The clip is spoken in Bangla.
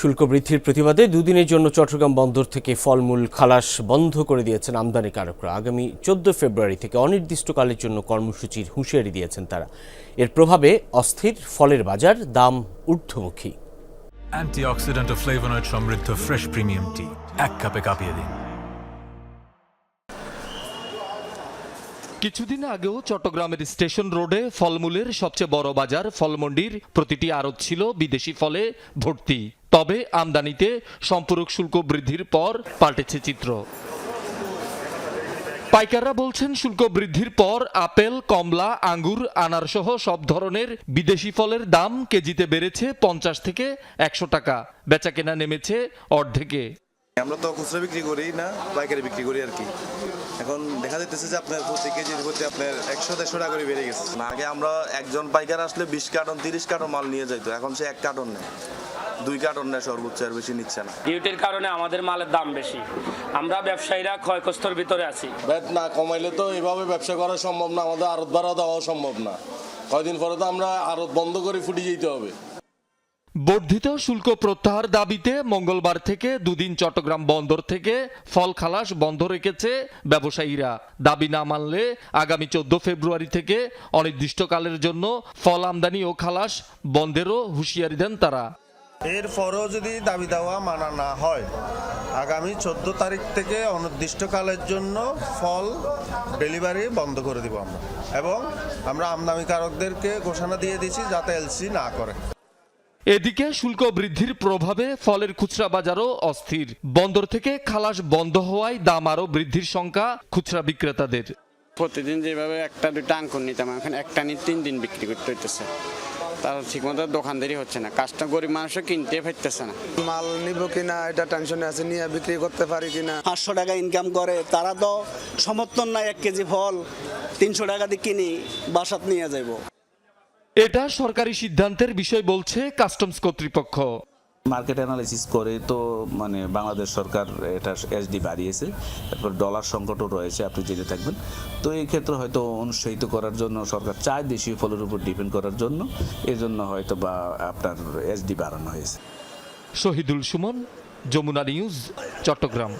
শুল্ক বৃদ্ধির প্রতিবাদে দুদিনের জন্য চট্টগ্রাম বন্দর থেকে ফলমূল খালাস বন্ধ করে দিয়েছেন আমদানিকারকরা আগামী চোদ্দ ফেব্রুয়ারি থেকে অনির্দিষ্টকালের জন্য কর্মসূচির হুঁশিয়ারি দিয়েছেন তারা। এর প্রভাবে অস্থির ফলের বাজার দাম ঊর্ধ্বমুখী। অ্যান্টিঅক্সিডেন্ট ও ফ্লেভোনয়েড সমৃদ্ধ ফ্রেশ প্রিমিয়াম টি এক কাপে কাঁপিয়ে দিন। কিছুদিন আগেও চট্টগ্রামের স্টেশন রোডে ফলমূলের সবচেয়ে বড় বাজার ফলমন্ডির প্রতিটি আড়ত ছিল বিদেশি ফলে ভর্তি। তবে আমদানিতে সম্পূরক শুল্ক বৃদ্ধির পর পাল্টেছে চিত্র। পাইকাররা বলছেন, শুল্ক বৃদ্ধির পর আপেল, কমলা, আঙ্গুর আনার সহ সব ধরনের বিদেশি ফলের দাম কেজিতে বেড়েছে পঞ্চাশ থেকে একশো টাকা। বেচাকেনা নেমেছে অর্ধেকে। আমরা তো খুচরা বিক্রি করি না, পাইকারি বিক্রি করি আর কি। এখন দেখা যাইতেছে যে আপনার প্রতি কেজির প্রতি আপনার একশো দেড়শো টাকা করে বেড়ে গেছে। আগে আমরা একজন পাইকার আসলে বিশ কার্টন, তিরিশ কার্টন মাল নিয়ে যাইতো, এখন সে এক কার্টন নেয়। দুই কার্টন নেয় সর্বোচ্চ আর বেশি নিচ্ছে না। ডিউটির কারণে আমাদের মালের দাম বেশি। আমরা ব্যবসায়ীরা ক্ষয়কস্তর ভিতরে আছি। ব্যাট না কমাইলে তো এভাবে ব্যবসা করা সম্ভব না আমাদের আড়ত ভাড়া দেওয়া সম্ভব না। কয়দিন পরে তো আমরা আড়ত বন্ধ করে ফুটে যেতে হবে। বর্ধিত শুল্ক প্রত্যাহার দাবিতে মঙ্গলবার থেকে দুদিন চট্টগ্রাম বন্দর থেকে ফল খালাস বন্ধ রেখেছে ব্যবসায়ীরা। দাবি না মানলে আগামী চোদ্দ ফেব্রুয়ারি থেকে অনির্দিষ্টকালের জন্য ফল আমদানি ও খালাস বন্ধেরও হুঁশিয়ারি দেন তারা। এরপরও যদি দাবি দেওয়া মানা না হয় আগামী চোদ্দ তারিখ থেকে অনির্দিষ্টকালের জন্য ফল ডেলিভারি বন্ধ করে দিব আমরা। এবং আমরা আমদানিকারকদেরকে ঘোষণা দিয়ে দিয়েছি যাতে এলসি না করে। এদিকে শুল্ক বৃদ্ধির প্রভাবে ফলের খুচরা বাজারও অস্থির। বন্দর থেকে খালাস বন্ধ হওয়ায় দাম আরও বৃদ্ধির শঙ্কা খুচরা বিক্রেতাদের। প্রতিদিন যেভাবে একটা দুইটা আঙ্কুর নিতাম এখন একটা নিয়ে তিন দিন বিক্রি করতে হইতেছে। তার ঠিকমতো দোকানদারি হচ্ছে না। কাজটা গরিব মানুষও কিনতে পারতেছে না। মাল নিব কিনা এটা টেনশনে আছে নিয়ে বিক্রি করতে পারি কিনা। পাঁচশো টাকা ইনকাম করে তারা তো সমর্থন নাই এক কেজি ফল তিনশো টাকা দিয়ে কিনি বাসাত নিয়ে যাইব। এটা সরকারি সিদ্ধান্তের বিষয় বলছে কাস্টমস কর্তৃপক্ষ। মার্কেট অ্যানালাইসিস করে তো মানে বাংলাদেশ সরকার এটা এসডি বাড়িয়েছে তারপর ডলার সংকটও রয়েছে, আপনি জেনে থাকবেন। তো এই ক্ষেত্রে হয়তো অনুৎসাহিত করার জন্য সরকার চায় দেশীয় ফলের উপর ডিপেন্ড করার জন্য, এজন্য জন্য হয়তো বা আপনার এসডি বাড়ানো হয়েছে। শহীদুল সুমন, যমুনা নিউজ, চট্টগ্রাম।